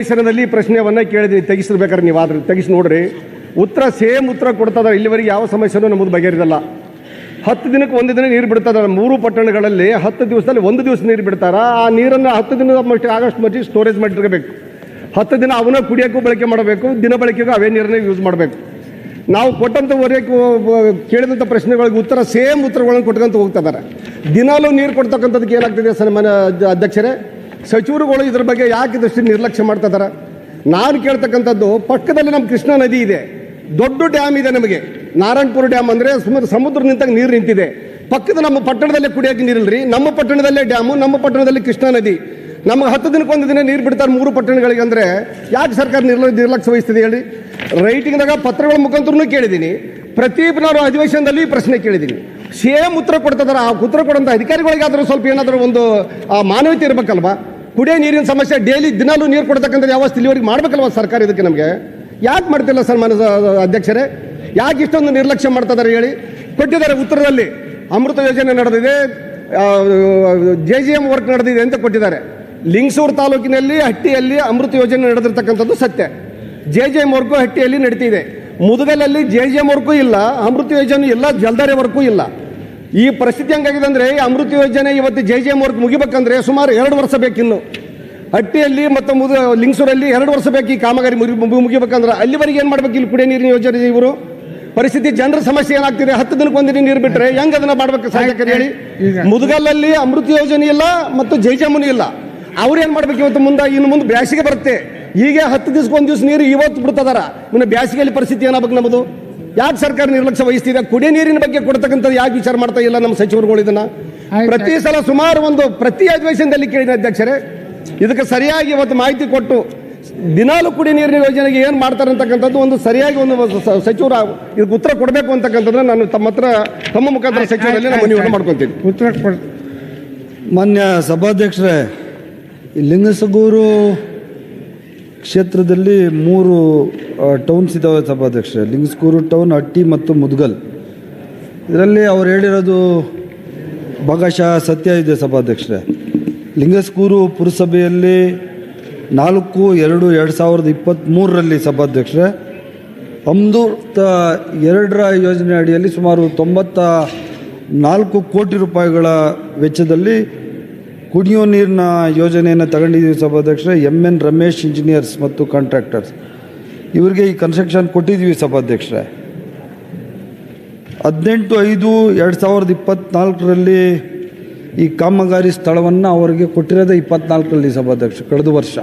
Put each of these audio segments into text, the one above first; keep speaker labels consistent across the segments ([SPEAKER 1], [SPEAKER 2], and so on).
[SPEAKER 1] ಈ ಪ್ರಶ್ನೆಯನ್ನ ಕೇಳಿದ್ರಿ ತೆಗಿಸಿರ್ಬೇಕಾದ್ರೆ ನೀವು ಆದ್ರೆ ತೆಗಿಸಿ ನೋಡ್ರಿ. ಉತ್ತರ ಸೇಮ್ ಉತ್ತರ ಕೊಡ್ತದ, ಇಲ್ಲಿವರೆಗೆ ಯಾವ ಸಮಸ್ಯೆನೂ ನಮ್ಮದು ಬಗೆಹರಿದಲ್ಲ. ಹತ್ತು ದಿನಕ್ಕೆ ಒಂದು ದಿನ ನೀರು ಬಿಡ್ತದ, ಮೂರು ಪಟ್ಟಣಗಳಲ್ಲಿ ಹತ್ತು ದಿವಸದಲ್ಲಿ ಒಂದು ದಿವಸ ನೀರು ಬಿಡ್ತಾರ. ಆ ನೀರನ್ನು ಹತ್ತು ದಿನದ ಮಟ್ಟಿಗೆ ಆಗಸ್ಟ್ ಮಟ್ಟಿಗೆ ಸ್ಟೋರೇಜ್ ಮಾಡಿರ್ಬೇಕು. ಹತ್ತು ದಿನ ಅವನ್ನ ಕುಡಿಯೋಕ್ಕೂ ಬಳಕೆ ಮಾಡಬೇಕು, ದಿನ ಬಳಕೆಗೂ ಅವೇ ನೀರನ್ನೇ ಯೂಸ್ ಮಾಡಬೇಕು. ನಾವು ಕೊಟ್ಟಂತ ವರೆಗೂ ಕೇಳಿದಂಥ ಪ್ರಶ್ನೆಗಳಿಗೆ ಉತ್ತರ ಸೇಮ್ ಉತ್ತರಗಳನ್ನು ಕೊಟ್ಕೊಂತ ಹೋಗ್ತಿದ್ದಾರೆ ದಿನಾಲೂ ನೀರು ಕೊಡ್ತಕ್ಕಂಥದ್ದಕ್ಕೆ ಏನಾಗ್ತದೆ ಸನ್ಮಾನ್ಯ ಅಧ್ಯ- ಅಧ್ಯಕ್ಷರೇ? ಸಚಿವರುಗಳು ಇದ್ರ ಬಗ್ಗೆ ಯಾಕೆ ದೃಷ್ಟಿ ನಿರ್ಲಕ್ಷ್ಯ ಮಾಡ್ತಾ ನಾನು ಕೇಳ್ತಕ್ಕಂಥದ್ದು, ಪಕ್ಕದಲ್ಲಿ ನಮ್ಮ ಕೃಷ್ಣಾ ನದಿ ಇದೆ. ದೊಡ್ಡ ಡ್ಯಾಮ್ ಇದೆ ನಮಗೆ. ನಾರಾಯಣಪುರ ಡ್ಯಾಮ್ ಅಂದರೆ ಸಮುದ್ರ ನಿಂತಾಗ ನೀರು ನಿಂತಿದೆ. ಪಕ್ಕದ ನಮ್ಮ ಪಟ್ಟಣದಲ್ಲೇ ಕುಡಿಯೋಕೆ ನೀರಿಲ್ರಿ. ನಮ್ಮ ಪಟ್ಟಣದಲ್ಲೇ ಡ್ಯಾಮು, ನಮ್ಮ ಪಟ್ಟಣದಲ್ಲಿ ಕೃಷ್ಣಾ ನದಿ. ನಮಗೆ ಹತ್ತು ದಿನಕ್ಕೆ ಒಂದು ದಿನ ನೀರು ಬಿಡ್ತಾರೆ ಮೂರು ಪಟ್ಟಣಗಳಿಗೆ ಅಂದರೆ ಯಾಕೆ ಸರ್ಕಾರ ನಿರ್ಲ, ನಿರ್ಲಕ್ಷ್ಯ ವಹಿಸ್ತಿದೆ ಹೇಳಿ? ರೈಟಿಂಗ್ದಾಗ ಪತ್ರಗಳ ಮುಖಾಂತರನೂ ಕೇಳಿದ್ದೀನಿ. ಪ್ರತಿ ಅಧಿವೇಶನದಲ್ಲಿ ಈ ಪ್ರಶ್ನೆ ಕೇಳಿದ್ದೀನಿ. ಸೇಮ್ ಉತ್ತರ ಕೊಡ್ತಿದ್ದಾರೆ ಆ ಉತ್ತರ ಕೊಡೋಂಥ ಅಧಿಕಾರಿಗಳಿಗಾದರೂ ಸ್ವಲ್ಪ ಏನಾದರೂ ಒಂದು ಮಾನವೀಯತೆ ಇರಬೇಕಲ್ವಾ? ಕುಡಿಯೋ ನೀರಿನ ಸಮಸ್ಯೆ, ಡೈಲಿ ದಿನಾಲೂ ನೀರು ಕೊಡ್ತಕ್ಕಂಥ ವ್ಯವಸ್ಥೆ ಇಲ್ಲಿವರೆಗೆ ಮಾಡಬೇಕಲ್ವ ಸರ್ಕಾರ ಇದಕ್ಕೆ ನಮಗೆ? ಯಾಕೆ ಮಾಡ್ತಿಲ್ಲ ಸನ್ಮಾನ ಅಧ್ಯಕ್ಷರೇ? ಯಾಕೆ ಇಷ್ಟೊಂದು ನಿರ್ಲಕ್ಷ್ಯ ಮಾಡ್ತಾ ಇದಾರೆ ಹೇಳಿ? ಕೊಟ್ಟಿದ್ದಾರೆ ಉತ್ತರದಲ್ಲಿ. ಅಮೃತ ಯೋಜನೆ ನಡೆದಿದೆ ಜೆ ಜಿ ಎಂ ವರ್ಕ್ ನಡೆದಿದೆ ಅಂತ ಕೊಟ್ಟಿದ್ದಾರೆ. ಲಿಂಗಸೂರು ತಾಲೂಕಿನಲ್ಲಿ, ಹಟ್ಟಿಯಲ್ಲಿ ಅಮೃತ ಯೋಜನೆ ನಡೆದಿರ್ತಕ್ಕಂಥದ್ದು ಸತ್ಯ. ಜೆ ಜೆ ಎಂ ವರ್ಕು ಹಟ್ಟಿಯಲ್ಲಿ ನಡೀತಿದೆ. ಮುದುಗಲಲ್ಲಿ ಜೆ ಜೆ ಎಂ ವರ್ಗೂ ಇಲ್ಲ, ಅಮೃತ ಯೋಜನೆ ಇಲ್ಲ, ಜಲ್ದಾರಿ ವರ್ಗೂ ಇಲ್ಲ. ಈ ಪರಿಸ್ಥಿತಿ ಹೆಂಗಾಗಿದೆ ಅಂದ್ರೆ ಈ ಅಮೃತ ಯೋಜನೆ ಇವತ್ತು ಜೆ ಜೆ ಎಂ ವರ್ಕ್ ಮುಗಿಬೇಕಂದ್ರೆ ಸುಮಾರು ಎರಡು ವರ್ಷ ಬೇಕಿನ್ನು. ಹಟ್ಟಿಯಲ್ಲಿ ಮತ್ತು ಮುದ ಲಿಂಗಸೂರಲ್ಲಿ ಎರಡು ವರ್ಷ ಬೇಕು ಈ ಕಾಮಗಾರಿ ಮುಗಿ ಮುಗಿ- ಮುಗಿಬೇಕಂದ್ರೆ ಅಲ್ಲಿವರೆಗೆ ಏನು ಮಾಡ್ಬೇಕು ಇಲ್ಲಿ ಕುಡಿಯೋ ನೀರಿನ ಯೋಜನೆ ಇವರು? ಪರಿಸ್ಥಿತಿ ಜನರ ಸಮಸ್ಯೆ ಏನಾಗ್ತಿದೆ? ಹತ್ತು ದಿನಕ್ಕೆ ಒಂದಿನ ನೀರು ಬಿಟ್ಟರೆ ಹೆಂಗ್ ಅದನ್ನ ಮಾಡ್ಬೇಕು ಸಹಾಯಕರು ಹೇಳಿ ಮುದುಗಲ್ಲಲ್ಲಿ ಅಮೃತ ಯೋಜನೆ ಇಲ್ಲ ಮತ್ತು ಜೈಜಾಮುನಿ ಇಲ್ಲ. ಅವ್ರು ಏನು ಮಾಡ್ಬೇಕು ಇವತ್ತು ಮುಂದೆ? ಇನ್ನು ಮುಂದೆ ಬ್ಯಾಸಿಗೆ ಬರುತ್ತೆ. ಈಗ ಹತ್ತು ದಿವಸಕ್ಕೆ ಒಂದು ದಿವಸ ನೀರು ಇವತ್ತು ಬಿಡ್ತದಾರ ಇನ್ನು ಬ್ಯಾಸಿಗೆಯಲ್ಲಿ ಪರಿಸ್ಥಿತಿ ಏನಾಗಬೇಕು ನಮ್ಮದು? ಯಾಕೆ ಸರ್ಕಾರ ನಿರ್ಲಕ್ಷ್ಯ ವಹಿಸ್ತಿದೆ? ಕುಡಿಯ ನೀರಿನ ಬಗ್ಗೆ ಕೊಡ್ತಕ್ಕಂಥದ್ದು ಯಾಕೆ ವಿಚಾರ ಮಾಡ್ತಾ ಇಲ್ಲ ನಮ್ಮ ಸಚಿವರುಗಳು ಇದನ್ನ? ಪ್ರತಿ ಸಲ ಸುಮಾರು ಒಂದು ಪ್ರತಿ ಅಧಿವೇಶನದಲ್ಲಿ ಕೇಳಿದ ಅಧ್ಯಕ್ಷರೇ. ಇದಕ್ಕೆ ಸರಿಯಾಗಿ ಇವತ್ತು ಮಾಹಿತಿ ಕೊಟ್ಟು ದಿನಾಲು ಕುಡಿ ನೀರಿನ ಯೋಜನೆಗೆ ಏನು ಮಾಡ್ತಾರೆ ಅಂತಕ್ಕಂಥದ್ದು ಒಂದು ಸರಿಯಾಗಿ ಒಂದು ಸಚಿವರ ಇದಕ್ಕೆ ಉತ್ತರ ಕೊಡಬೇಕು ಅಂತಕ್ಕಂಥದ್ದನ್ನ ನಾನು ತಮ್ಮ ಹತ್ರ ತಮ್ಮ ಮುಖಾಂತರ ಸಚಿವರಲ್ಲಿ ನಾನು ಮನವಿಯನ್ನು ಮಾಡ್ಕೊತೀನಿ.
[SPEAKER 2] ಉತ್ತರ ಕೊಡ್
[SPEAKER 3] ಮಾನ್ಯ ಸಭಾಧ್ಯಕ್ಷರೇ ಲಿಂಗಸಗೂರು ಕ್ಷೇತ್ರದಲ್ಲಿ ಮೂರು ಟೌನ್ಸ್ ಇದ್ದಾವೆ ಸಭಾಧ್ಯಕ್ಷರೇ, ಲಿಂಗಸ್ಕೂರು ಟೌನ್, ಹಟ್ಟಿ ಮತ್ತು ಮುದ್ಗಲ್. ಇದರಲ್ಲಿ ಅವ್ರು ಹೇಳಿರೋದು ಭಾಗಶಃ ಸತ್ಯ ಇದೆ ಸಭಾಧ್ಯಕ್ಷರೇ. ಲಿಂಗಸ್ಕೂರು ಪುರಸಭೆಯಲ್ಲಿ ನಾಲ್ಕು, ಎರಡು ಎರಡು ಸಾವಿರದ ಇಪ್ಪತ್ತ್ಮೂರರಲ್ಲಿ ಸಭಾಧ್ಯಕ್ಷರೇ. ಅಮೃತ ಎರಡರ ಯೋಜನೆ ಅಡಿಯಲ್ಲಿ ಸುಮಾರು ತೊಂಬತ್ತ ನಾಲ್ಕು ಕೋಟಿ ರೂಪಾಯಿಗಳ ವೆಚ್ಚದಲ್ಲಿ ಕುಡಿಯೋ ನೀರಿನ ಯೋಜನೆಯನ್ನು ತಗೊಂಡಿದ್ದೀವಿ ಸಭಾಧ್ಯಕ್ಷರೇ. ಎಂ ಎನ್ ರಮೇಶ್ ಇಂಜಿನಿಯರ್ಸ್ ಮತ್ತು ಕಾಂಟ್ರಾಕ್ಟರ್ಸ್ ಇವರಿಗೆ ಈ ಕನ್ಸ್ಟ್ರಕ್ಷನ್ ಕೊಟ್ಟಿದ್ದೀವಿ ಸಭಾಧ್ಯಕ್ಷರೇ. ಹದಿನೆಂಟು ಐದು ಎರಡು ಸಾವಿರದ ಇಪ್ಪತ್ನಾಲ್ಕರಲ್ಲಿ ಈ ಕಾಮಗಾರಿ ಸ್ಥಳವನ್ನು ಅವರಿಗೆ ಕೊಟ್ಟಿರೋದೇ ಇಪ್ಪತ್ನಾಲ್ಕರಲ್ಲಿ ಸಭಾಧ್ಯಕ್ಷ, ಕಳೆದ ವರ್ಷ.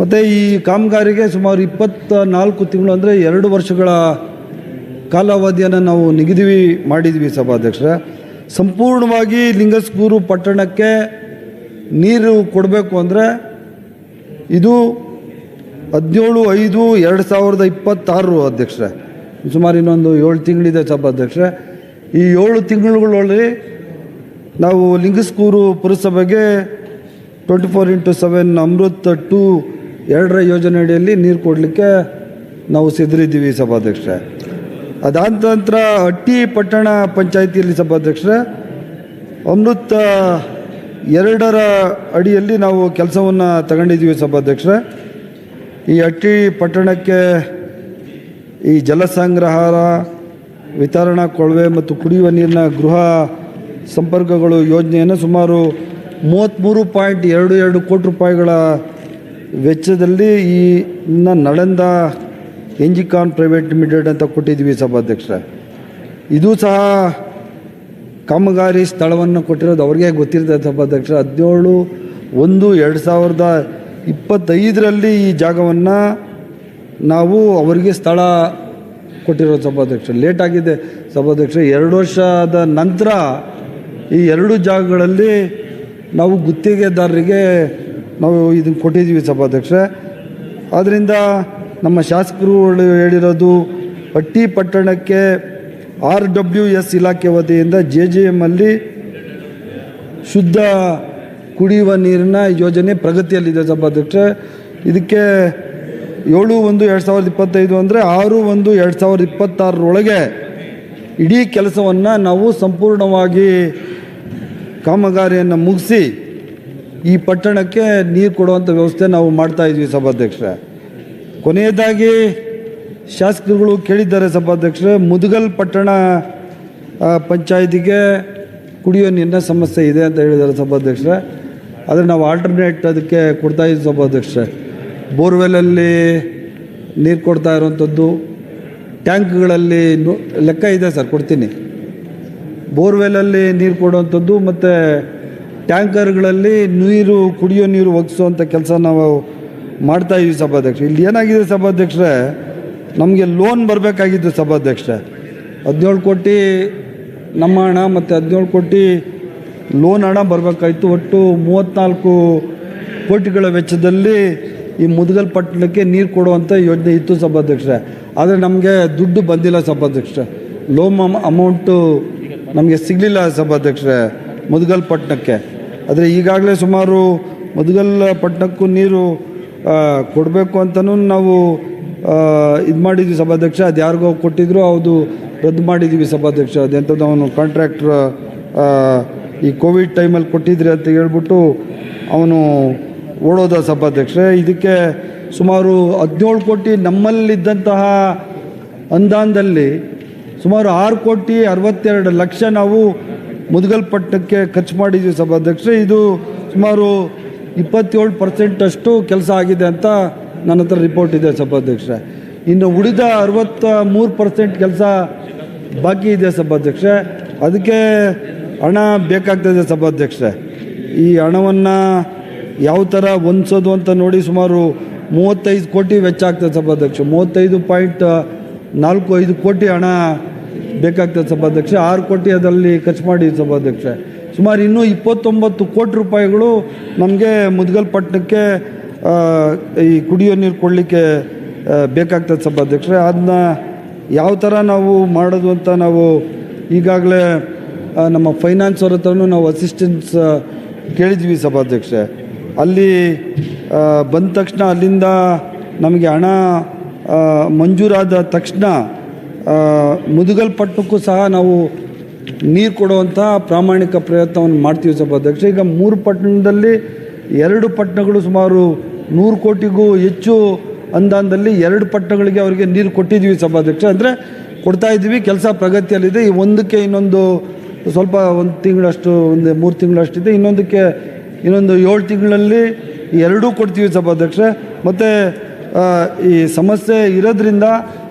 [SPEAKER 3] ಮತ್ತು ಈ ಕಾಮಗಾರಿಗೆ ಸುಮಾರು ಇಪ್ಪತ್ತ ನಾಲ್ಕು ತಿಂಗಳು ಅಂದರೆ ಎರಡು ವರ್ಷಗಳ ಕಾಲಾವಧಿಯನ್ನು ನಾವು ನಿಗದಿ ಮಾಡಿದ್ವಿ ಸಭಾಧ್ಯಕ್ಷರೇ. ಸಂಪೂರ್ಣವಾಗಿ ಲಿಂಗಸ್ಗೂರು ಪಟ್ಟಣಕ್ಕೆ ನೀರು ಕೊಡಬೇಕು ಅಂದರೆ ಇದು ಹದಿನೇಳು, ಐದು, ಎರಡು ಸಾವಿರದ ಇಪ್ಪತ್ತಾರು ಅಧ್ಯಕ್ಷರೇ. ಸುಮಾರು ಇನ್ನೊಂದು ಏಳು ತಿಂಗಳಿದೆ ಸಭಾಧ್ಯಕ್ಷರೇ ಈ ಏಳು ತಿಂಗಳುಗಳಲ್ಲಿ ನಾವು ಲಿಂಗಸ್ಕೂರು ಪುರಸಭೆಗೆ twenty four into seven Amrut two ಎರಡರ ಯೋಜನೆ ಅಡಿಯಲ್ಲಿ ನೀರು ಕೊಡಲಿಕ್ಕೆ ನಾವು ಸಿದ್ಧರಿದ್ದೀವಿ ಸಭಾಧ್ಯಕ್ಷರೇ ಅದಾದ ನಂತರ ಹಟ್ಟಿ ಪಟ್ಟಣ ಪಂಚಾಯಿತಿಯಲ್ಲಿ ಸಭಾಧ್ಯಕ್ಷರೇ ಅಮೃತ ಎರಡರ ಅಡಿಯಲ್ಲಿ ನಾವು ಕೆಲಸವನ್ನು ತಗೊಂಡಿದ್ದೀವಿ ಸಭಾಧ್ಯಕ್ಷರೇ ಈ ಹಟ್ಟಿ ಪಟ್ಟಣಕ್ಕೆ ಈ ಜಲಸಂಗ್ರಹಾರ ವಿತರಣಾ ಕೊಳವೆ ಮತ್ತು ಕುಡಿಯುವ ನೀರಿನ ಗೃಹ ಸಂಪರ್ಕಗಳು ಯೋಜನೆಯನ್ನು ಸುಮಾರು ಮೂವತ್ತ್ಮೂರು ಪಾಯಿಂಟ್ ಎರಡು ಎರಡು ಕೋಟಿ ರೂಪಾಯಿಗಳ ವೆಚ್ಚದಲ್ಲಿ ಈ ನಡೆದ ಎಂಜಿಕಾನ್ ಪ್ರೈವೇಟ್ ಲಿಮಿಟೆಡ್ ಅಂತ ಕೊಟ್ಟಿದ್ವಿ ಸಭಾಧ್ಯಕ್ಷರೇ ಇದು ಸಹ ಕಾಮಗಾರಿ ಸ್ಥಳವನ್ನು ಕೊಟ್ಟಿರೋದು ಅವ್ರಿಗೆ ಗೊತ್ತಿರ್ತದೆ ಸಭಾಧ್ಯಕ್ಷರ ಹದಿನೇಳು ಒಂದು ಎರಡು ಸಾವಿರದ ಇಪ್ಪತ್ತೈದರಲ್ಲಿ ಈ ಜಾಗವನ್ನು ನಾವು ಅವರಿಗೆ ಸ್ಥಳ ಕೊಟ್ಟಿರೋ ಸಭಾಧ್ಯಕ್ಷ ಲೇಟ್ ಆಗಿದೆ ಸಭಾಧ್ಯಕ್ಷ ಎರಡು ವರ್ಷದ ನಂತರ ಈ ಎರಡು ಜಾಗಗಳಲ್ಲಿ ನಾವು ಗುತ್ತಿಗೆದಾರರಿಗೆ ನಾವು ಇದನ್ನು ಕೊಟ್ಟಿದ್ದೀವಿ ಸಭಾಧ್ಯಕ್ಷ ಆದ್ದರಿಂದ ನಮ್ಮ ಶಾಸಕರು ಹೇಳಿರೋದು ಪಟ್ಟಿ ಪಟ್ಟಣಕ್ಕೆ ಆರ್ ಡಬ್ಲ್ಯೂ ಎಸ್ ಇಲಾಖೆ ವತಿಯಿಂದ ಜೆ ಜೆ ಎಮ್ಮಲ್ಲಿ ಶುದ್ಧ ಕುಡಿಯುವ ನೀರಿನ ಯೋಜನೆ ಪ್ರಗತಿಯಲ್ಲಿದೆ ಸಭಾಧ್ಯಕ್ಷ ಇದಕ್ಕೆ ಏಳು ಒಂದು ಎರಡು ಸಾವಿರದ ಇಪ್ಪತ್ತೈದು ಅಂದರೆ ಆರು ಒಂದು ಎರಡು ಸಾವಿರದ ಇಪ್ಪತ್ತಾರರೊಳಗೆ ಇಡೀ ಕೆಲಸವನ್ನು ನಾವು ಸಂಪೂರ್ಣವಾಗಿ ಕಾಮಗಾರಿಯನ್ನು ಮುಗಿಸಿ ಈ ಪಟ್ಟಣಕ್ಕೆ ನೀರು ಕೊಡುವಂಥ ವ್ಯವಸ್ಥೆ ನಾವು ಮಾಡ್ತಾ ಇದ್ವಿ ಸಭಾಧ್ಯಕ್ಷರೇ. ಕೊನೆಯದಾಗಿ ಶಾಸಕರುಗಳು ಕೇಳಿದ್ದಾರೆ ಸಭಾಧ್ಯಕ್ಷರೇ, ಮುದುಗಲ್ ಪಟ್ಟಣ ಪಂಚಾಯಿತಿಗೆ ಪಂಚಾಯತಿಗೆ ಕುಡಿಯೋ ನೀರಿನ ಸಮಸ್ಯೆ ಇದೆ ಅಂತ ಹೇಳಿದ್ದಾರೆ ಸಭಾಧ್ಯಕ್ಷರೇ. ಆದರೆ ನಾವು ಆಲ್ಟರ್ನೇಟ್ ಅದಕ್ಕೆ ಕೊಡ್ತಾ ಇದ್ದೀವಿ ಸಭಾಧ್ಯಕ್ಷರೇ. ಬೋರ್ವೆಲಲ್ಲಿ ನೀರು ಕೊಡ್ತಾ ಇರೋವಂಥದ್ದು, ಟ್ಯಾಂಕ್ಗಳಲ್ಲಿ ಲೆಕ್ಕ ಇದೆ ಸರ್, ಕೊಡ್ತೀನಿ. ಬೋರ್ವೆಲಲ್ಲಿ ನೀರು ಕೊಡುವಂಥದ್ದು ಮತ್ತು ಟ್ಯಾಂಕರ್ಗಳಲ್ಲಿ ನೀರು, ಕುಡಿಯೋ ನೀರು ಒಗಿಸುವಂಥ ಕೆಲಸ ನಾವು ಮಾಡ್ತಾ ಇದ್ದೀವಿ ಸಭಾಧ್ಯಕ್ಷ ಇಲ್ಲಿ ಏನಾಗಿದೆ ಸಭಾಧ್ಯಕ್ಷರೇ, ನಮಗೆ ಲೋನ್ ಬರಬೇಕಾಗಿದ್ದು ಸಭಾಧ್ಯಕ್ಷರೇ. ಹದಿನೇಳು ಕೋಟಿ ನಮ್ಮ ಹಣ ಮತ್ತು ಹದಿನೇಳು ಕೋಟಿ ಲೋನ್ ಹಣ ಬರಬೇಕಾಯಿತು. ಒಟ್ಟು ಮೂವತ್ತ್ನಾಲ್ಕು ಕೋಟಿಗಳ ವೆಚ್ಚದಲ್ಲಿ ಈ ಮುದಗಲ್ ಪಟ್ಟಣಕ್ಕೆ ನೀರು ಕೊಡುವಂಥ ಯೋಜನೆ ಇತ್ತು ಸಭಾಧ್ಯಕ್ಷರೇ. ಆದರೆ ನಮಗೆ ದುಡ್ಡು ಬಂದಿಲ್ಲ ಸಭಾಧ್ಯಕ್ಷರೇ. ಲೋನ್ ಅಮೌಂಟು ನಮಗೆ ಸಿಗಲಿಲ್ಲ ಸಭಾಧ್ಯಕ್ಷರೇ ಮುದಗಲ್ ಪಟ್ಟಣಕ್ಕೆ. ಆದರೆ ಈಗಾಗಲೇ ಸುಮಾರು ಮುದಗಲ್ ಪಟ್ಟಣಕ್ಕೂ ನೀರು ಕೊಡಬೇಕು ಅಂತಲೂ ನಾವು ಇದು ಮಾಡಿದ್ವಿ ಸಭಾಧ್ಯಕ್ಷ ಅದು ಯಾರಿಗೋ ಕೊಟ್ಟಿದ್ರು ಅದು ರದ್ದು ಮಾಡಿದ್ದೀವಿ ಸಭಾಧ್ಯಕ್ಷ ಅದೆಂಥದ್ದು ಅವನು ಕಾಂಟ್ರಾಕ್ಟ್ರ್ ಈ ಕೋವಿಡ್ ಟೈಮಲ್ಲಿ ಕೊಟ್ಟಿದ್ರಿ ಅಂತ ಹೇಳ್ಬಿಟ್ಟು ಅವನು ಓಡೋದ ಸಭಾಧ್ಯಕ್ಷರೇ, ಇದಕ್ಕೆ ಸುಮಾರು ಹದಿನೇಳು ಕೋಟಿ ನಮ್ಮಲ್ಲಿದ್ದಂತಹ ಅನುದಾನದಲ್ಲಿ ಸುಮಾರು ಆರು ಕೋಟಿ ಅರವತ್ತೆರಡು ಲಕ್ಷ ನಾವು ಮುದಗಲ್ಪಟ್ಟಣಕ್ಕೆ ಖರ್ಚು ಮಾಡಿದ್ವಿ ಸಭಾಧ್ಯಕ್ಷರೇ. ಇದು ಸುಮಾರು ಇಪ್ಪತ್ತೇಳು ಪರ್ಸೆಂಟಷ್ಟು ಕೆಲಸ ಆಗಿದೆ ಅಂತ ನನ್ನ ಹತ್ರ ರಿಪೋರ್ಟ್ ಇದೆ ಸಭಾಧ್ಯಕ್ಷರೇ. ಇನ್ನು ಉಳಿದ ಅರವತ್ತ ಮೂರು ಪರ್ಸೆಂಟ್ ಕೆಲಸ ಬಾಕಿ ಇದೆ ಸಭಾಧ್ಯಕ್ಷರೇ. ಅದಕ್ಕೆ ಹಣ ಬೇಕಾಗ್ತದೆ ಸಭಾಧ್ಯಕ್ಷರೇ. ಈ ಹಣವನ್ನು ಯಾವ ಥರ ಹೊಂದಿಸೋದು ಅಂತ ನೋಡಿ ಸುಮಾರು ಮೂವತ್ತೈದು ಕೋಟಿ ವೆಚ್ಚ ಆಗ್ತದೆ ಸಭಾಧ್ಯಕ್ಷ ಮೂವತ್ತೈದು ಪಾಯಿಂಟ್ ನಾಲ್ಕು ಐದು ಕೋಟಿ ಹಣ ಬೇಕಾಗ್ತದೆ ಸಭಾಧ್ಯಕ್ಷ ಆರು ಕೋಟಿ ಅದರಲ್ಲಿ ಖರ್ಚು ಮಾಡಿ ಸಭಾಧ್ಯಕ್ಷ ಸುಮಾರು ಇನ್ನೂ ಇಪ್ಪತ್ತೊಂಬತ್ತು ಕೋಟಿ ರೂಪಾಯಿಗಳು ನಮಗೆ ಮುದ್ಗಲ್ ಪಟ್ಟಣಕ್ಕೆ ಈ ಕುಡಿಯೋ ನೀರು ಕೊಡಲಿಕ್ಕೆ ಬೇಕಾಗ್ತದೆ ಸಭಾಧ್ಯಕ್ಷರೇ. ಅದನ್ನ ಯಾವ ಥರ ನಾವು ಮಾಡೋದು ಅಂತ ನಾವು ಈಗಾಗಲೇ ನಮ್ಮ ಫೈನಾನ್ಸ್ ಅವ್ರ ಹತ್ರನೂ ನಾವು ಅಸಿಸ್ಟೆನ್ಸ್ ಕೇಳಿದ್ವಿ ಸಭಾಧ್ಯಕ್ಷೆ ಅಲ್ಲಿ ಬಂದ ತಕ್ಷಣ ಅಲ್ಲಿಂದ ನಮಗೆ ಹಣ ಮಂಜೂರಾದ ತಕ್ಷಣ ಮುದುಗಲ್ಪಟ್ಟಕ್ಕೂ ಸಹ ನಾವು ನೀರು ಕೊಡುವಂಥ ಪ್ರಾಮಾಣಿಕ ಪ್ರಯತ್ನವನ್ನು ಮಾಡ್ತೀವಿ ಸಭಾಧ್ಯಕ್ಷ ಈಗ ಮೂರು ಪಟ್ಟಣದಲ್ಲಿ ಎರಡು ಪಟ್ಟಣಗಳು ಸುಮಾರು ನೂರು ಕೋಟಿಗೂ ಹೆಚ್ಚು ಅನುದಾನದಲ್ಲಿ ಎರಡು ಪಟ್ಟಣಗಳಿಗೆ ಅವರಿಗೆ ನೀರು ಕೊಟ್ಟಿದ್ದೀವಿ ಸಭಾಧ್ಯಕ್ಷ ಅಂದರೆ ಕೊಡ್ತಾ ಇದ್ದೀವಿ, ಕೆಲಸ ಪ್ರಗತಿಯಲ್ಲಿದೆ. ಈ ಒಂದಕ್ಕೆ ಇನ್ನೊಂದು ಸ್ವಲ್ಪ ಒಂದು ತಿಂಗಳಷ್ಟು, ಒಂದು ಮೂರು ತಿಂಗಳಷ್ಟಿದೆ. ಇನ್ನೊಂದಕ್ಕೆ, ಇನ್ನೊಂದು ಏಳು ತಿಂಗಳಲ್ಲಿ ಎರಡೂ ಕೊಡ್ತೀವಿ ಸಭಾಧ್ಯಕ್ಷ ಮತ್ತು ಈ ಸಮಸ್ಯೆ ಇರೋದ್ರಿಂದ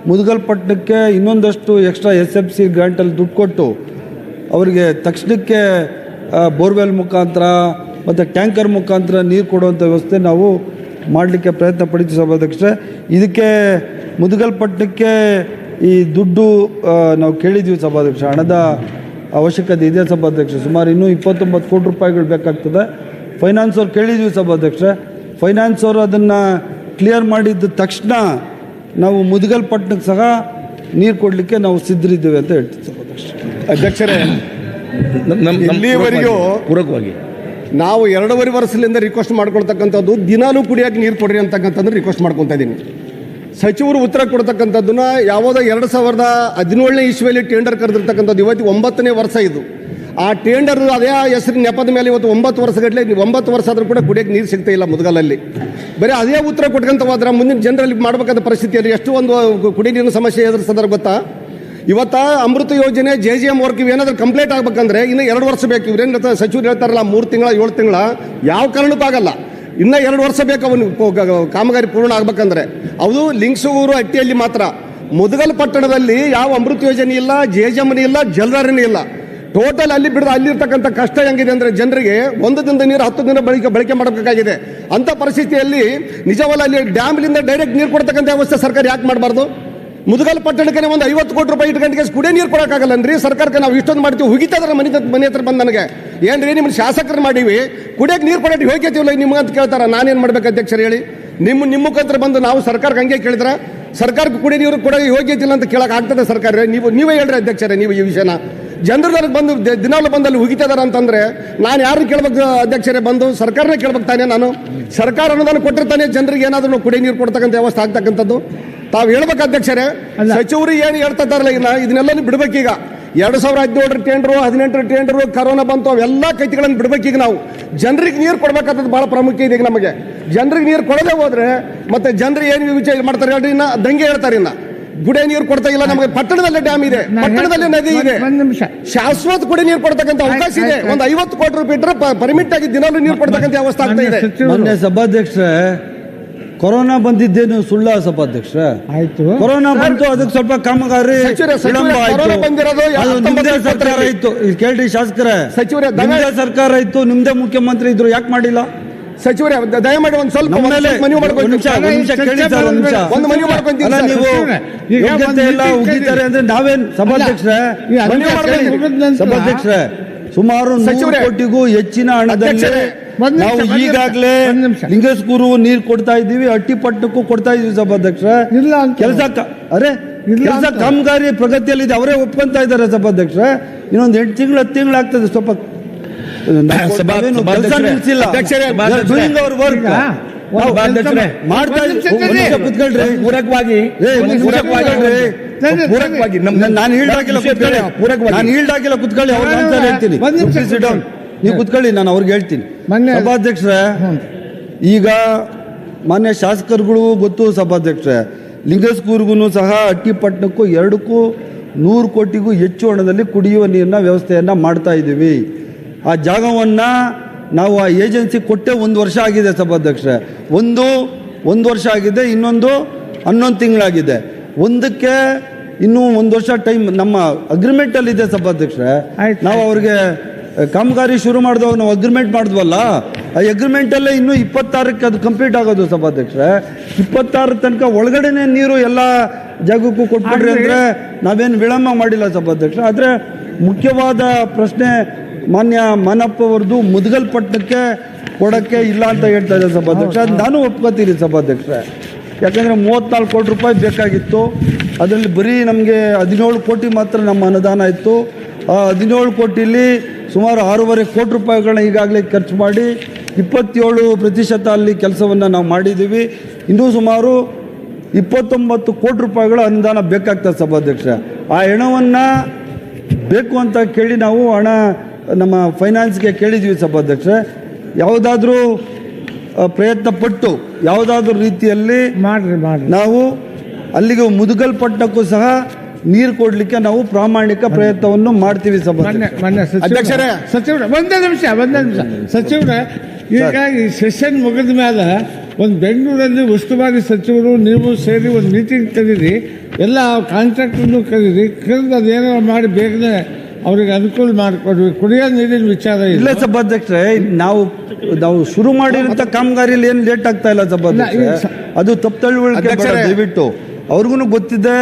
[SPEAKER 3] ಮುದುಗಲ್ಪಟ್ಟಣಕ್ಕೆ ಇನ್ನೊಂದಷ್ಟು ಎಕ್ಸ್ಟ್ರಾ ಎಸ್ ಎಫ್ ಸಿ ಗ್ರಾಂಟಲ್ಲಿ ದುಡ್ಡು ಕೊಟ್ಟು ಅವರಿಗೆ ತಕ್ಷಣಕ್ಕೆ ಬೋರ್ವೆಲ್ ಮುಖಾಂತರ ಮತ್ತು ಟ್ಯಾಂಕರ್ ಮುಖಾಂತರ ನೀರು ಕೊಡುವಂಥ ವ್ಯವಸ್ಥೆ ನಾವು ಮಾಡಲಿಕ್ಕೆ ಪ್ರಯತ್ನ ಪಡಿತೀವಿ ಸಭಾಧ್ಯಕ್ಷರೇ ಇದಕ್ಕೆ ಮುದುಗಲ್ಪಟ್ಟಣಕ್ಕೆ ಈ ದುಡ್ಡು ನಾವು ಕೇಳಿದ್ವಿ ಸಭಾಧ್ಯಕ್ಷ ಹಣದ ಅವಶ್ಯಕತೆ ಇದೆ ಸಭಾಧ್ಯಕ್ಷ. ಸುಮಾರು ಇನ್ನೂ ಇಪ್ಪತ್ತೊಂಬತ್ತು ಕೋಟಿ ರೂಪಾಯಿಗಳು ಬೇಕಾಗ್ತದೆ. ಫೈನಾನ್ಸ್ ಅವ್ರು ಕೇಳಿದ್ವಿ ಸಭಾಧ್ಯಕ್ಷ. ಫೈನಾನ್ಸ್ ಅವರು ಅದನ್ನು ಕ್ಲಿಯರ್ ಮಾಡಿದ ತಕ್ಷಣ ನಾವು ಮುದಗಲ್ಪಟ್ಟಣಕ್ಕೆ ಸಹ ನೀರು ಕೊಡಲಿಕ್ಕೆ ನಾವು ಸಿದ್ಧರಿದ್ದೇವೆ ಅಂತ ಹೇಳ್ತೀವಿ ಸಭಾಧ್ಯಕ್ಷ.
[SPEAKER 1] ಅಧ್ಯಕ್ಷರೇ ಇಲ್ಲಿವರೆಗೂ
[SPEAKER 2] ಪೂರಕವಾಗಿ
[SPEAKER 1] ನಾವು ಎರಡೂವರೆ ವರ್ಷದಿಂದ ರಿಕ್ವೆಸ್ಟ್ ಮಾಡ್ಕೊಳ್ತಕ್ಕಂಥದ್ದು ದಿನಾಲೂ ಕುಡಿಯೋಕೆ ನೀರು ಕೊಡ್ರಿ ಅಂತಕ್ಕಂಥದ್ದು ರಿಕ್ವೆಸ್ಟ್ ಮಾಡ್ಕೊತಾ ಇದ್ದೀನಿ. ಸಚಿವರು ಉತ್ತರ ಕೊಡ್ತಕ್ಕಂಥದ್ದನ್ನ ಯಾವುದೋ ಎರಡು ಸಾವಿರದ ಹದಿನೇಳನೇ ಇಸ್ವಿಯಲ್ಲಿ ಟೆಂಡರ್ ಕರೆದಿರ್ತಕ್ಕಂಥದ್ದು. ಇವತ್ತು ಒಂಬತ್ತನೇ ವರ್ಷ ಇದು. ಆ ಟೆಂಡರ್ ಅದೇ ಹೆಸರಿನ ನೆಪದ ಮೇಲೆ ಇವತ್ತು ಒಂಬತ್ತು ವರ್ಷಗಟ್ಟಲೆ ಒಂಬತ್ತು ವರ್ಷ ಆದರೂ ಕೂಡ ಕುಡಿಯೋಕೆ ನೀರು ಸಿಗ್ತಾ ಇಲ್ಲ ಮುದಗಲಲ್ಲಿ. ಬರೀ ಅದೇ ಉತ್ತರ ಕೊಟ್ಕೊಂತ ಹೋದ್ರೆ ಮುಂದಿನ ಜನರಲ್ಲಿ ಮಾಡಬೇಕಾದ ಪರಿಸ್ಥಿತಿಯಲ್ಲಿ ಎಷ್ಟು ಒಂದು ಕುಡಿ ನೀರಿನ ಸಮಸ್ಯೆ ಎದುರಿಸೋದ್ರ ಗೊತ್ತಾ? ಇವತ್ತ ಅಮೃತ ಯೋಜನೆ, ಜೆ ಜಿ ಎಂ ವರ್ಕ್ ಏನಾದರೂ ಕಂಪ್ಲೀಟ್ ಆಗ್ಬೇಕಂದ್ರೆ ಇನ್ನು ಎರಡು ವರ್ಷ ಬೇಕು. ಇವ್ರೇನು ಸಚಿವರು ಹೇಳ್ತಾರಲ್ಲ, ಮೂರು ತಿಂಗಳ, ಏಳು ತಿಂಗಳ. ಯಾವ ಕಾರಣಕ್ಕೂ ಆಗಲ್ಲ. ಇನ್ನ ಎರಡು ವರ್ಷ ಬೇಕು ಅವನು ಕಾಮಗಾರಿ ಪೂರ್ಣ ಆಗ್ಬೇಕಂದ್ರೆ. ಅದು ಲಿಂಗ್ಸೂರು ಹಟ್ಟಿಯಲ್ಲಿ ಮಾತ್ರ. ಮುದಗಲ್ ಪಟ್ಟಣದಲ್ಲಿ ಯಾವ ಅಮೃತ ಯೋಜನೆ ಇಲ್ಲ ಜೇಜಮನಿ ಇಲ್ಲ ಜಲಧಾರಣೆ ಇಲ್ಲ. ಟೋಟಲ್ ಅಲ್ಲಿ ಬಿಡದ ಅಲ್ಲಿರ್ತಕ್ಕಂಥ ಕಷ್ಟ ಹೆಂಗಿದೆ ಅಂದ್ರೆ ಜನರಿಗೆ ಒಂದು ದಿನದ ನೀರು ಹತ್ತು ದಿನ ಬಳಕೆ ಬಳಕೆ ಮಾಡಬೇಕಾಗಿದೆ. ಅಂತ ಪರಿಸ್ಥಿತಿಯಲ್ಲಿ ನಿಜವಲ್ಲ ಅಲ್ಲಿ ಡ್ಯಾಮ್ಲಿಂದ ಡೈರೆಕ್ಟ್ ನೀರು ಕೊಡ್ತಕ್ಕಂಥ ವ್ಯವಸ್ಥೆ ಸರ್ಕಾರ ಯಾಕೆ ಮಾಡಬಾರ್ದು? ಮುದಗಲ್ ಪಟ್ಟಣಕ್ಕೆ ಒಂದು ಐವತ್ತು ಕೋಟಿ ರೂಪಾಯಿ ಇಟ್ಕೊಂಡಿಗೆ ಕುಡಿಯೋ ನೀರು ಕೊಡೋಕ್ಕಾಗಲ್ಲನ್ರಿ ಸರ್ಕಾರಕ್ಕೆ ನಾವು ಇಷ್ಟೊಂದು ಮಾಡ್ತೀವಿ. ಹುಗಿತದ್ರ ಮನೆ ಮನೆ ಹತ್ರ ಬಂದು ನನಗೆ. ಏನ್ರಿ ನಿಮ್ಮ ಶಾಸಕರು ಮಾಡೀವಿ? ಕುಡಿಯೋಕೆ ನೀರು ಕೊಡಕ್ಕೆ ಹೋಗ್ಯತಿವಲ್ಲ ನಿಮ್ಗೆ ಅಂತ ಕೇಳ್ತಾರ. ನಾನೇನು ಮಾಡ್ಬೇಕು ಅಧ್ಯಕ್ಷರು ಹೇಳಿ. ನಿಮ್ಮ ನಿಮ್ಮ ಮುಖಾಂತರ ಬಂದು ನಾವು ಸರ್ಕಾರಕ್ಕೆ ಹಂಗೆ ಕೇಳಿದ್ರೆ? ಸರ್ಕಾರಕ್ಕೆ ಕುಡಿಯೋ ನೀರು ಕೊಡೋ ಯೋಗ್ಯತೆ ಅಂತ ಕೇಳಕ್ ಆಗ್ತದೆ ಸರ್ಕಾರ ನೀವು ನೀವೇ ಹೇಳ್ರಿ ಅಧ್ಯಕ್ಷರೇ ನೀವು ಈ ವಿಷಯನ. ಜನರು ಬಂದು ದಿನಾಲು ಬಂದಲ್ಲಿ ಹುಗಿತಿದಾರ ಅಂತಂದ್ರೆ ನಾನು ಯಾರು ಕೇಳ್ಬೇಕು ಅಧ್ಯಕ್ಷರೇ ಬಂದು? ಸರ್ಕಾರನೇ ಕೇಳ್ಬೇಕು ತಾನೇ ನಾನು? ಸರ್ಕಾರ ಅನುದಾನ ಕೊಟ್ಟಿರ್ತಾನೆ, ಜನರಿಗೆ ಏನಾದರೂ ಕುಡಿಯ ನೀರು ಕೊಡ್ತಕ್ಕಂಥ ವ್ಯವಸ್ಥೆ ಆಗ್ತಕ್ಕಂಥದ್ದು. ತಾವು ಹೇಳ್ಬೇಕು ಅಧ್ಯಕ್ಷರೇ ಸಚಿವರು ಏನು ಹೇಳ್ತಾ ಇದ್ದಾರಲ್ಲ ಇನ್ನ? ಇದನ್ನೆಲ್ಲ ಬಿಡ್ಬೇಕೀಗ. ಎರಡ್ ಸಾವಿರ ಹದಿನೇಳರ ಟೆಂಡ್ರು ಹದಿನೆಂಟರ ಟೆಂಡ್ರು ಕರೋನಾ ಬಂತು ಅವೆಲ್ಲ ಕೈತಿಗಳನ್ನು ಬಿಡ್ಬೇಕೀಗ ನಾವು. ಜನರಿಗೆ ನೀರು ಕೊಡ್ಬೇಕಾದದ್ದು ಬಹಳ ಪ್ರಾಮುಖ್ಯ ಇದೆ ಈಗ ನಮಗೆ. ಜನರಿಗೆ ನೀರು ಕೊಡದೆ ಹೋದ್ರೆ ಮತ್ತೆ ಜನರು ಏನು ವಿಚಾರ ಮಾಡ್ತಾರೆ ಹೇಳ್ರಿ ಇನ್ನ? ದಂಗೆ ಹೇಳ್ತಾರೆ ಇನ್ನ. ಗುಡೇ ನೀರು ಕೊಡ್ತಾ ಇಲ್ಲ ನಮಗೆ. ಪಟ್ಟಣದಲ್ಲೇ ಡ್ಯಾಮ್ ಇದೆ. ಪಟ್ಟಣದಲ್ಲೇ ನದಿ ಇದೆ. ಶಾಶ್ವತ ಕುಡಿ ನೀರು ಕೊಡ್ತಕ್ಕಂಥ ಅವಕಾಶ ಇದೆ. ಒಂದು ಐವತ್ತು ಕೋಟಿ ರೂಪಾಯಿ ಇಟ್ಟರೆ ಪರ್ಮಿಟ್ ಆಗಿ ದಿನಾಲೂ ನೀರು ಕೊಡ್ತಕ್ಕಂಥ ವ್ಯವಸ್ಥೆ ಆಗ್ತಾ ಇದೆ.
[SPEAKER 3] ಸಭಾಧ್ಯಕ್ಷ ಕೊರೋನಾ ಬಂದಿದ್ದೇನು ಸುಳ್ಳ ಸಭಾಧ್ಯಕ್ಷ
[SPEAKER 4] ಆಯ್ತು.
[SPEAKER 3] ಕೊರೋನಾ ಬಂತು ಅದಕ್ಕೆ ಸ್ವಲ್ಪ ಕಾಮಗಾರಿ ವಿಳಂಬ ಆಯ್ತು. ಸರ್ಕಾರ ಇತ್ತು. ಕೇಳ್ರಿ ಶಾಸಕರೇ.
[SPEAKER 1] ಸಚಿವರೇ,
[SPEAKER 3] ನಿಮ್ದೇ ಸರ್ಕಾರ ಇತ್ತು ನಿಮ್ದೇ ಮುಖ್ಯಮಂತ್ರಿ ಇದ್ರು ಯಾಕೆ ಮಾಡಿಲ್ಲ?
[SPEAKER 1] ಸಚಿವರೇ ದಯಮಾಡಿ ಒಂದು ಸ್ವಲ್ಪ ಮನವಿ
[SPEAKER 3] ಒಂದು
[SPEAKER 1] ಮನವಿ ಮಾಡ್ಕೊಂತೀನಿ
[SPEAKER 3] ಅಲ್ಲ ನೀವು ಯೋಗ್ಯತೆ ಎಲ್ಲ ಉಗಿತಾರೆ ಅಂದ್ರೆ ನಾವೇನ್ ಸಭಾಧ್ಯಕ್ಷರೇ? ಸಭಾಧ್ಯಕ್ಷರೇ ಸುಮಾರು ನೂರು ಕೋಟಿಗೂ ಹೆಚ್ಚಿನ ಹಣದಲ್ಲಿ ನಾವು ಈಗಾಗಲೇ. ಲಿಂಗಸ್ಕೂರು ನೀರು ಕೊಡ್ತಾ ಇದ್ದೀವಿ ಅಟ್ಟಿಪಟ್ಟಕ್ಕೂ ಕೊಡ್ತಾ ಇದೀವಿ ಸಭಾಧ್ಯಕ್ಷ.
[SPEAKER 4] ಇಲ್ಲ.
[SPEAKER 3] ಕೆಲಸ ಅರೆ ಕೆಲಸ ಕಾಮಗಾರಿ ಪ್ರಗತಿಯಲ್ಲಿದೆ ಅವರೇ ಒಪ್ಕೊಂತ ಇದ್ದಾರೆ ಸಭಾಧ್ಯಕ್ಷ. ಇನ್ನೊಂದು ಎಂಟು ತಿಂಗಳು ಹತ್ತು ತಿಂಗಳು ಆಗ್ತದೆ ಸ್ವಲ್ಪ.
[SPEAKER 2] ಪೂರಕವಾಗಿ.
[SPEAKER 3] ನಾನು-
[SPEAKER 2] ಬೇರೆ,
[SPEAKER 3] ಕುತ್ಕೊಳ್ಳಿ.
[SPEAKER 2] ಪೂರಕವಾಗಿ.
[SPEAKER 3] ನಾನು ಹೀಲ್ಡಾಗಿಲ್ಲ ಕುತ್ಕೊಳ್ಳಿ ಅವ್ರಿಗೆ ಆನ್ಸರ್ ಹೇಳ್ತೀನಿ. ನೀವು ಕುತ್ಕೊಳ್ಳಿ ನಾನು ಅವ್ರಿಗೆ ಹೇಳ್ತೀನಿ.
[SPEAKER 4] ಮೊನ್ನೆ-
[SPEAKER 3] ಸಭಾಧ್ಯಕ್ಷರೇ ಈಗ ಮಾನ್ಯ ಶಾಸಕರುಗಳು ಗೊತ್ತು ಸಭಾಧ್ಯಕ್ಷರೇ ಲಿಂಗಸ್ಕೂರ್ಗೂ ಸಹ ಅಟ್ಟಿಪಟ್ಟಣಕ್ಕೂ ಎರಡಕ್ಕೂ ನೂರು ಕೋಟಿಗೂ ಹೆಚ್ಚು ಹಣದಲ್ಲಿ ಕುಡಿಯುವ ನೀರಿನ ವ್ಯವಸ್ಥೆಯನ್ನು ಮಾಡ್ತಾ ಇದ್ದೀವಿ. ಆ ಜಾಗವನ್ನು ನಾವು ಆ ಏಜೆನ್ಸಿ ಕೊಟ್ಟೆ ಒಂದು ವರ್ಷ ಆಗಿದೆ ಸಭಾಧ್ಯಕ್ಷರೇ. ಒಂದು ಒಂದು ವರ್ಷ ಆಗಿದೆ ಇನ್ನೊಂದು ಹನ್ನೊಂದು ತಿಂಗಳಾಗಿದೆ. ಒಂದಕ್ಕೆ ಇನ್ನೂ ಒಂದು ವರ್ಷ ಟೈಮ್ ನಮ್ಮ ಅಗ್ರಿಮೆಂಟಲ್ಲಿದೆ ಸಭಾಧ್ಯಕ್ಷರೇ.
[SPEAKER 4] ಆಯ್ತು.
[SPEAKER 3] ನಾವು ಅವ್ರಿಗೆ ಕಾಮಗಾರಿ ಶುರು ಮಾಡಿದವಾಗ ನಾವು ಅಗ್ರಿಮೆಂಟ್ ಮಾಡಿದ್ವಲ್ಲ? ಆ ಅಗ್ರಿಮೆಂಟಲ್ಲೇ ಇನ್ನೂ ಇಪ್ಪತ್ತಾರಕ್ಕೆ ಅದು ಕಂಪ್ಲೀಟ್ ಆಗೋದು ಸಭಾಧ್ಯಕ್ಷರೇ. ಇಪ್ಪತ್ತಾರ ತನಕ ಒಳಗಡೆನೆ ನೀರು ಎಲ್ಲ ಜಾಗಕ್ಕೂ ಕೊಟ್ಬಿಡ್ರಿ ಅಂದರೆ ನಾವೇನು ವಿಳಂಬ ಮಾಡಿಲ್ಲ ಸಭಾಧ್ಯಕ್ಷ ಆದರೆ ಮುಖ್ಯವಾದ ಪ್ರಶ್ನೆ ಮಾನ್ಯ ಮಾನಪ್ಪ ಅವ್ರದ್ದು ಮುದ್ಗಲ್ ಪಟ್ಟಣಕ್ಕೆ ಕೊಡೋಕ್ಕೆ ಇಲ್ಲ ಅಂತ ಹೇಳ್ತಾ ಇದ್ದಾರೆ ಸಭಾಧ್ಯಕ್ಷ ಅದು ನಾನು ಒಪ್ಕೋತೀನಿ ಸಭಾಧ್ಯಕ್ಷರೇ. ಯಾಕಂದರೆ ಮೂವತ್ತ್ನಾಲ್ಕು ಕೋಟಿ ರೂಪಾಯಿ ಬೇಕಾಗಿತ್ತು. ಅದರಲ್ಲಿ ಬರೀ ನಮಗೆ ಹದಿನೇಳು ಕೋಟಿ ಮಾತ್ರ ನಮ್ಮ ಅನುದಾನ ಇತ್ತು. ಆ ಹದಿನೇಳು ಕೋಟಿಲಿ ಸುಮಾರು ಆರೂವರೆ ಕೋಟಿ ರೂಪಾಯಿಗಳನ್ನ ಈಗಾಗಲೇ ಖರ್ಚು ಮಾಡಿ ಇಪ್ಪತ್ತೇಳು ಪ್ರತಿಶತ ಅಲ್ಲಿ ಕೆಲಸವನ್ನು ನಾವು ಮಾಡಿದ್ದೀವಿ. ಇನ್ನೂ ಸುಮಾರು ಇಪ್ಪತ್ತೊಂಬತ್ತು ಕೋಟಿ ರೂಪಾಯಿಗಳ ಅನುದಾನ ಬೇಕಾಗ್ತದೆ ಸಭಾಧ್ಯಕ್ಷ. ಆ ಹಣವನ್ನು ಬೇಕು ಅಂತ ಕೇಳಿ ನಾವು ಹಣ ನಮ್ಮ ಫೈನಾನ್ಸ್ಗೆ ಕೇಳಿದ್ವಿ ಸಭಾಧ್ಯಕ್ಷ. ಯಾವುದಾದ್ರೂ ಪ್ರಯತ್ನ ಪಟ್ಟು ಯಾವುದಾದ್ರೂ ರೀತಿಯಲ್ಲಿ
[SPEAKER 4] ಮಾಡ್ರಿ ಮಾಡ್ರಿ.
[SPEAKER 3] ನಾವು ಅಲ್ಲಿಗೆ ಮುದುಗಲ್ಪಟ್ಟಕ್ಕೂ ಸಹ ನೀರು ಕೊಡಲಿಕ್ಕೆ ನಾವು ಪ್ರಾಮಾಣಿಕ ಪ್ರಯತ್ನವನ್ನು ಮಾಡ್ತೀವಿ
[SPEAKER 1] ಅಧ್ಯಕ್ಷರೇ.
[SPEAKER 4] ಸಚಿವರ ಒಂದೇ ನಿಮಿಷ ಒಂದೇ ನಿಮಿಷ. ಸಚಿವರ ಈಗ ಈ ಸೆಷನ್ ಮುಗಿದ ಮೇಲೆ ಒಂದು ಬೆಂಗಳೂರಲ್ಲಿ ಉಸ್ತುವಾರಿ ಸಚಿವರು ನೀವು ಸೇರಿ ಒಂದು ಮೀಟಿಂಗ್ ಕರೀರಿ ಎಲ್ಲ ಕಾಂಟ್ರಾಕ್ಟರ್ನು ಕರೀರಿ ಕರೆದು ಅದೇನೋ ಮಾಡಿ ಬೇಗನೆ ಅವ್ರಿಗೆ ಅನುಕೂಲ ಮಾಡಿಕೊಡ್ರಿ. ಕುಡಿಯೋ ನೀರಿನ ವಿಚಾರ
[SPEAKER 3] ಇಲ್ಲ. ಸಭಾಧ್ಯಕ್ಷರೇ ನಾವು ನಾವು ಶುರು ಮಾಡಿರೋಂಥ ಕಾಮಗಾರಿಯಲ್ಲಿ ಏನು ಲೇಟ್ ಆಗ್ತಾ ಇಲ್ಲ ಸಭಾಧ್ಯಕ್ಷ
[SPEAKER 4] ಇಲ್ಲ,
[SPEAKER 3] ಅದು ತಪ್ಪು ದಯವಿಟ್ಟು. ಅವ್ರಿಗೂ ಗೊತ್ತಿದೆ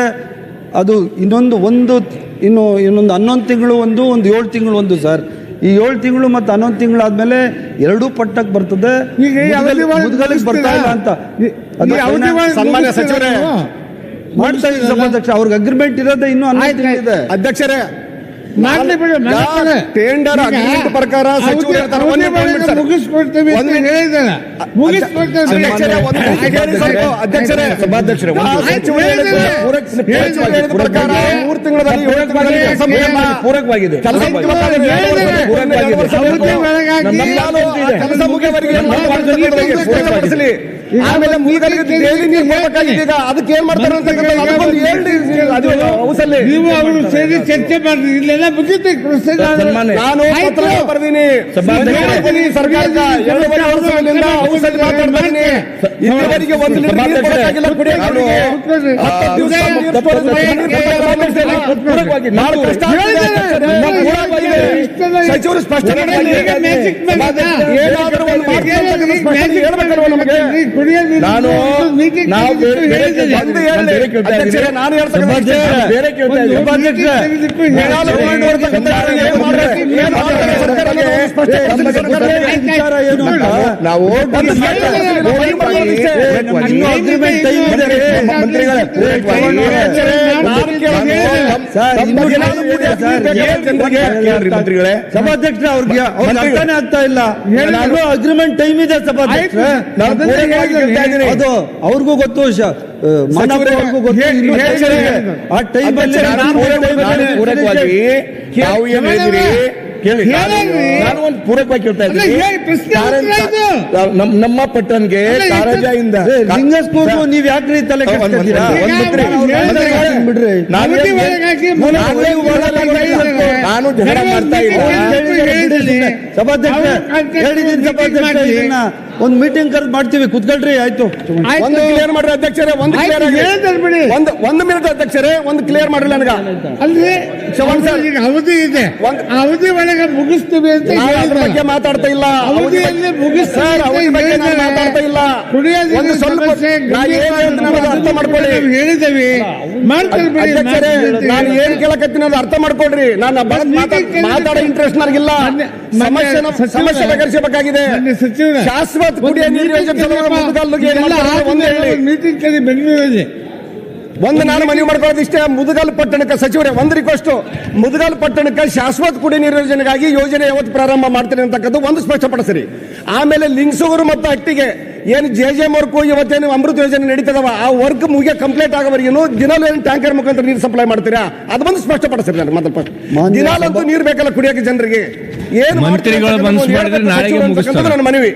[SPEAKER 3] ಅದು ಇನ್ನೊಂದು ಒಂದು ಇನ್ನು ಇನ್ನೊಂದು ಹನ್ನೊಂದು ತಿಂಗಳು ಒಂದು ಒಂದು ಏಳು ತಿಂಗಳು ಒಂದು ಸರ್. ಈ ಏಳು ತಿಂಗಳು ಮತ್ತು ಹನ್ನೊಂದು ತಿಂಗಳು ಆದ್ಮೇಲೆ ಎರಡೂ ಪಟ್ಟಕ್ಕೆ ಬರ್ತದೆ. ಬರ್ತಾ ಇಲ್ಲ ಅಂತ.
[SPEAKER 1] ಸನ್ಮಾನ್ಯ ಸಚಿವರೇ.
[SPEAKER 3] ಮಾಡ್ತಾ ಇದ್ದೀವಿ ಸಭಾಧ್ಯಕ್ಷ ಅವ್ರಿಗೆ ಅಗ್ರಿಮೆಂಟ್ ಇರೋದೇ ಇನ್ನೂ ಹನ್ನೊಂದು
[SPEAKER 1] ಅಧ್ಯಕ್ಷರೇ. ಟೆಂಡರ್ ಅಗ್ರಿಮೆಂಟ್ ಪ್ರಕಾರ.
[SPEAKER 4] ಮುಗಿಸ್ಕೊಡ್ತೀವಿ.
[SPEAKER 1] ಅಧ್ಯಕ್ಷರೇ,
[SPEAKER 2] ಸಭಾಧ್ಯಕ್ಷರೇ,
[SPEAKER 1] ಮೂರು ತಿಂಗಳಲ್ಲಿ.
[SPEAKER 2] ಪೂರಕವಾಗಿದೆ.
[SPEAKER 1] ಕೆಲಸ ಮುಗಿಯವರೆಗೆ ಆಮೇಲೆ ಮುಗಿದವರಿಗೆ
[SPEAKER 4] ನೀರು
[SPEAKER 1] ಡೈಲಿ ನೀರು ಕೊಡ್ಬೇಕಾಗಿದೆ ಈಗ ಅದಕ್ಕೆ ಏನ್ ಮಾಡ್ತಾರೆ ಅಂತ ಹೇಳಿ ಅದು ಹೌಸಲ್ಲಿ.
[SPEAKER 4] ನೀವು ಅವರು ಸೇರಿ ಚರ್ಚೆ ಇಲ್ಲೆಲ್ಲ ಮುಗಿತು.
[SPEAKER 1] ನಾನು. ಪತ್ರ ಬರ್ದೀನಿ. ಸರ್ಕಾರಕ್ಕೆ ಎರಡೂವರೆ ವರ್ಷಗಳಿಂದ ಔಷಧಿ ಮಾತಾಡ್ತೀನಿ ಇಲ್ಲಿವರೆಗೆ ಒಂದು ಲೀಟರ್ ನೀರು ಕೊಡಕ್ಕಾಗಿಲ್ಲ. ಸಚಿವರು ಸ್ಪಷ್ಟನೆ ಏನಾದರೂ ಒಂದು ಮಾಡ್ತೀನಿ ಸ್ಪಷ್ಟನೆ ಹೇಳ್ಬೇಕಲ್ವ ನಮಗೆ?
[SPEAKER 2] ನಾನು ನಾವು. ನಾನು
[SPEAKER 1] ಹೇಳಿ
[SPEAKER 2] ಬೇರೆ ಕೇಳ್ತಾ ಇದ್ದೀನಿ.
[SPEAKER 1] ಅಧ್ಯಕ್ಷರೇ, ನಾನು ಹೇಳ್ತಕ್ಕಂಥ
[SPEAKER 2] ಬೇರೆ ಕೇಳ್ತಾ ಇದ್ದೀನಿ.
[SPEAKER 1] ಸರ್ಕಾರ
[SPEAKER 2] ಮಂತ್ರಿಗಳೇ,
[SPEAKER 1] ಅಂತ ನಾನು ಕೇಳೋದು
[SPEAKER 3] ಸರ್, ಇನ್ನೂ
[SPEAKER 1] ಏನಾದರೂ
[SPEAKER 3] time ಇದೆ ಸರ್.
[SPEAKER 1] ಏನ್ ಜನರಿಗೆ
[SPEAKER 2] ಕೇಳ್ರಿ ಮಂತ್ರಿಗಳೇ.
[SPEAKER 3] ಸಭಾಧ್ಯಕ್ಷ ಅವ್ರಿಗೆ ಅವ್ರಿಗೆ ಅರ್ಥನೇ ಆಗ್ತಾ ಇಲ್ಲ. ನಾನು ಅಗ್ರಿಮೆಂಟ್ ಟೈಮ್ ಇದೆ ಸಭಾಧ್ಯಕ್ಷ ಅದು ಅವ್ರಿಗೂ ಗೊತ್ತು ಮಾನವರಿಗೂ ಗೊತ್ತು. ಆ
[SPEAKER 2] ಟೈಮ್ ನಾವು ಕೇಳಿ ನಾನು- ಒಂದು ಪೂರಕವಾಗಿ ಕೇಳ್ತಾ ಇದ್ದೀನಿ. ನಮ್ಮ ನಮ್ಮ ಪಟ್ಟಣಗೆ ಕಾರಜಾಯಿಂದ
[SPEAKER 3] ಏ, ಲಿಂಗಸ್ಕೂರ್ಗೂ ನೀವ್ ಯಾಕ್ರಿ ತಲೆ ಬಿಡ್ರಿ.
[SPEAKER 2] ನಾನು ಜಗಳ ಮಾಡ್ತಾ ಇಲ್ಲ
[SPEAKER 4] ಕಾಂಟ್ಯಾಕ್ಟ್
[SPEAKER 3] ಹೇಳಿದ್ದೀನಿ.
[SPEAKER 4] ಮಾಡಿ.
[SPEAKER 3] ಇದನ್ನ ಒಂದ್ ಮೀಟಿಂಗ್ ಕರೆದು ಮಾಡ್ತೀವಿ. ಕುತ್ಕೊಳ್ರಿ ಆಯ್ತು.
[SPEAKER 1] ಒಂದು ಕ್ಲಿಯರ್ ಮಾಡ್ರಿ ಅಧ್ಯಕ್ಷರೇ ಒಂದು ಕ್ಲಿಯರ್ ಆಗಿ. ಒಂದು ಒಂದು ಮಿನಿಟ್ ಅಧ್ಯಕ್ಷರೇ ಒಂದು ಕ್ಲಿಯರ್ ಮಾಡ್ರಿ ನನಗ.
[SPEAKER 4] ಅಲ್ರಿ ಅವಧಿ ಇದೆ. ಅವಧಿ ಒಳಗೆ ಮುಗಿಸ್ತೀವಿ ಅಂತ
[SPEAKER 1] ಬಗ್ಗೆ ಮಾತಾಡ್ತಾ ಇಲ್ಲ.
[SPEAKER 4] ಅವಧಿಯಲ್ಲಿ ಮುಗಿಸ್ತೀವಿ
[SPEAKER 1] ಸರ್
[SPEAKER 4] ಅಂತ
[SPEAKER 1] ಬಗ್ಗೆ ನಾನು ಮಾತಾಡ್ತಾ ಇಲ್ಲ. ಒಂದು ಸ್ವಲ್ಪ ಅರ್ಥ ಮಾಡ್ಕೊಳ್ಳಿ.
[SPEAKER 4] ಹೇಳಿದ್ದೇವೆ.
[SPEAKER 1] ನಾನು ಏನ್. ಕೇಳಕತ್ತೀನಿ ಅದು ಅರ್ಥ ಮಾಡ್ಕೊಳ್ರಿ. ನಾನು. ಮಾತಾಡೋ ಇಂಟ್ರೆಸ್ಟ್ ನನಗಿಲ್ಲ. ಸಮಸ್ಯೆ ಸಮಸ್ಯೆ ಬಗೆಹರಿಸಬೇಕಾಗಿದೆ ಶಾಶ್ವತ ಕುಡಿಯೋ ನೀರು ಯೋಜನೆ
[SPEAKER 4] ಮೀಟಿಂಗ್ ಬೆಂಗಳೂರಲ್ಲಿ.
[SPEAKER 1] ಒಂದು ನಾನು ಮನವಿ ಮಾಡ್ಕೊಳ್ಳೋದು ಇಷ್ಟೇ ಮುದಗಲ್ ಪಟ್ಟಣಕ್ಕೆ ಸಚಿವರೇ ಒಂದು ರಿಕ್ವೆಸ್ಟ್ ಮುದಗಲ್ ಪಟ್ಟಣಕ್ಕೆ ಶಾಶ್ವತ ಕುಡಿ ನೀರು ಯೋಜನೆಗಾಗಿ ಯೋಜನೆ ಯಾವತ್ತು ಪ್ರಾರಂಭ ಮಾಡ್ತೀನಿ ಅಂತಕ್ಕದ್ದು ಒಂದು ಸ್ಪಷ್ಟಪಡಿಸ್ರಿ. ಆಮೇಲೆ ಲಿಂಗ್ಸೂರು ಮತ್ತು ಅಟ್ಟಿಗೆ ಏನು ಜೆ ಜೆ ವರ್ಕು ಇವತ್ತೇನು ಅಮೃತ ಯೋಜನೆ ನಡೀತದವ ಆ ವರ್ಕ್ ಮುಗಿಯ ಕಂಪ್ಲೀಟ್ ಆಗೋವರೆಗೂ ದಿನಾಲು ಏನು ಟ್ಯಾಂಕರ್ ಮುಖಾಂತರ ನೀರು ಸಪ್ಲೈ ಮಾಡ್ತೀರಾ? ಅದು ಬಂದು ಸ್ಪಷ್ಟಪಡಿಸ್ರಿ ನಾನು ಮತ್ತೆ
[SPEAKER 3] ಫಸ್ಟ್.
[SPEAKER 1] ದಿನಾಲಂತೂ ನೀರು ಬೇಕಲ್ಲ ಕುಡಿಯೋಕೆ ಜನರಿಗೆ. ಏನು
[SPEAKER 5] ಮಂತ್ರಿಗಳು
[SPEAKER 1] ಮಾಡ್ತಾರೆ
[SPEAKER 5] ಮಾಡಿದ್ರೆ ನಾಳೆಗೆ ಮುಗಿಸ್ತಾರೆ.
[SPEAKER 1] ನನ್ನ ಮನವಿ.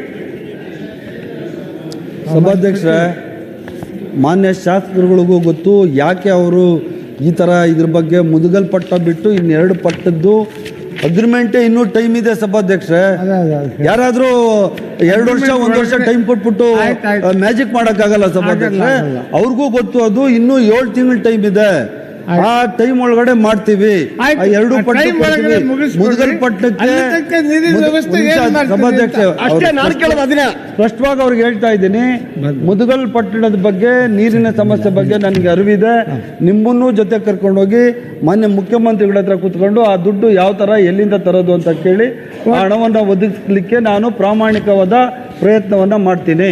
[SPEAKER 3] ಸಭಾಧ್ಯಕ್ಷರೇ ಮಾನ್ಯ ಶಾಸಕರುಗಳಿಗೂ ಗೊತ್ತು ಯಾಕೆ ಅವರು ಈ ಥರ ಇದ್ರ ಬಗ್ಗೆ ಮುದುಗಲ್ ಪಟ್ಟ ಬಿಟ್ಟು ಇನ್ನೆರಡು ಪಟ್ಟದ್ದು ಅಗ್ರಿಮೆಂಟೇ ಇನ್ನೂ ಟೈಮ್ ಇದೆ
[SPEAKER 4] ಸಭಾಧ್ಯಕ್ಷ
[SPEAKER 3] ಯಾರಾದರೂ ಎರಡು ವರ್ಷ ಒಂದು ವರ್ಷ ಟೈಮ್ ಕೊಟ್ಬಿಟ್ಟು. ಮ್ಯಾಜಿಕ್ ಮಾಡೋಕ್ಕಾಗಲ್ಲ
[SPEAKER 4] ಸಭಾಧ್ಯಕ್ಷ.
[SPEAKER 3] ಅವ್ರಿಗೂ ಗೊತ್ತು ಅದು ಇನ್ನೂ ಏಳು ತಿಂಗಳ ಟೈಮ್ ಇದೆ. ಆ ಟೈಮ್ ಒಳಗಡೆ ಮಾಡ್ತೀವಿ. ಆ ಎರಡು. ಮುದುಗಲ್ ಸ್ಪಷ್ಟವಾಗಿ ಅವ್ರಿಗೆ ಹೇಳ್ತಾ ಇದ್ದೀನಿ. ಮುದುಗಲ್ ಪಟ್ಟಣದ ಬಗ್ಗೆ ನೀರಿನ ಸಮಸ್ಯೆ ಬಗ್ಗೆ ನನಗೆ ಅರಿವಿದೆ. ನಿಮ್ಮನ್ನು ಜೊತೆ ಕರ್ಕೊಂಡೋಗಿ ಮಾನ್ಯ ಮುಖ್ಯಮಂತ್ರಿಗಳ ಹತ್ರ ಕೂತ್ಕೊಂಡು ಆ ದುಡ್ಡು ಯಾವ ತರ ಎಲ್ಲಿಂದ ತರೋದು ಅಂತ ಕೇಳಿ ಆ ಹಣವನ್ನು ಒದಗಿಸ್ಲಿಕ್ಕೆ ನಾನು ಪ್ರಾಮಾಣಿಕವಾದ ಪ್ರಯತ್ನವನ್ನ ಮಾಡ್ತೀನಿ.